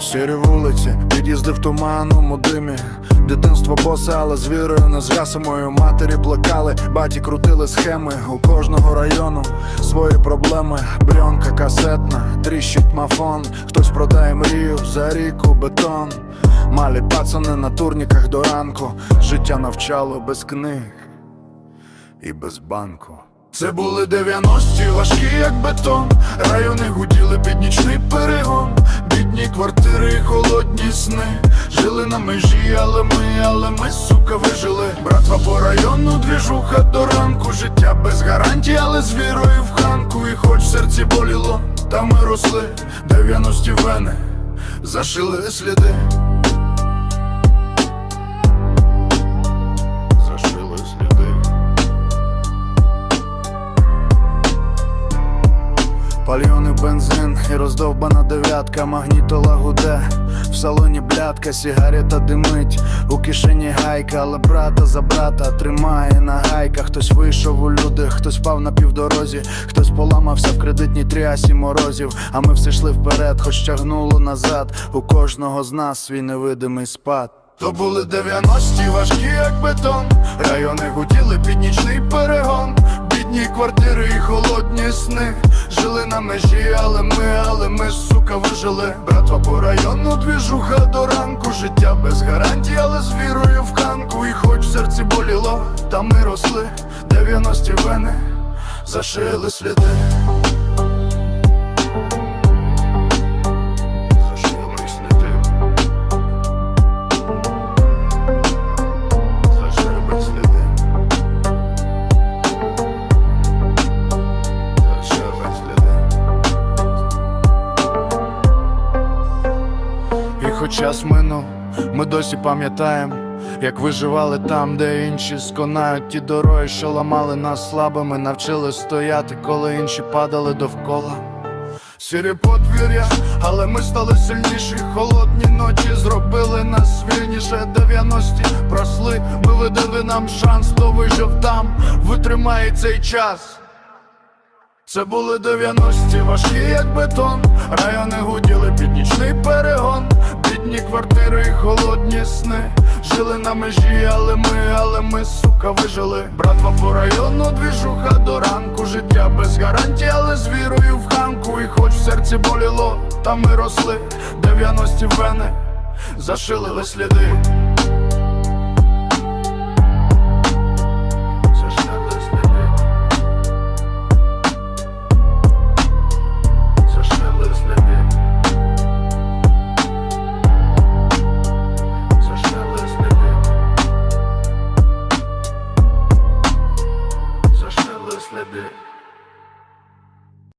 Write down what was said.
Сірі вулиці, під'їзди в туманному димі Дитинство босе, але з не згасимою Матері плакали, баті крутили схеми У кожного району свої проблеми Брьонка касетна, тріщить мафон Хтось продає мрію за ріку бетон Малі пацани на турніках до ранку Життя навчало без книг і без банку. Це були 90-ті, важкі як бетон. Райони гуділи під нічний перегон. Але ми, сука, вижили. Братва по району, двіжуха до ранку. Життя без гарантій, але з вірою в ханку. І хоч в серці боліло, та ми росли. 90-ті вени зашили сліди. Пальйони бензин і роздовбана дев'ятка, магнітола гуде, в салоні блядка, сігарета димить, у кишені гайка, але брата за брата тримає на гайках. Хтось вийшов у люди, хтось впав на півдорозі, хтось поламався в кредитній трясі морозів. А ми все йшли вперед, хоч тягнуло назад. У кожного з нас свій невидимий спад. То були 90-ті важкі, як бетон. Райони гуділи під нічний перегон. Бідні квартири і холодні сни. Жили на межі, але ми, але ми, сука, вижили. Братва по району, двіжуха до ранку. Життя без гарантій, але з вірою в ханку. І хоч в серці боліло, та ми росли. 90-ті вени зашили сліди. Хоч час минув, ми досі пам'ятаємо, як виживали там, де інші сконають ті дороги, що ламали нас слабими, навчили стояти, коли інші падали довкола. Сірі подвір'я, але ми стали сильніші. Холодні ночі зробили нас вільніше. 90-ті просли, ми видали нам шанс, хто вижив там, витримає цей час. Це були 90-ті, важкі як бетон. Райони гуділи під нічний перегон. Квартири і холодні сни. Жили на межі, але ми, але ми, сука, вижили. Братва по району, двіжуха до ранку. Життя без гарантій, але з вірою в ханку. І хоч в серці боліло, та ми росли. 90-ті вени зашили сліди.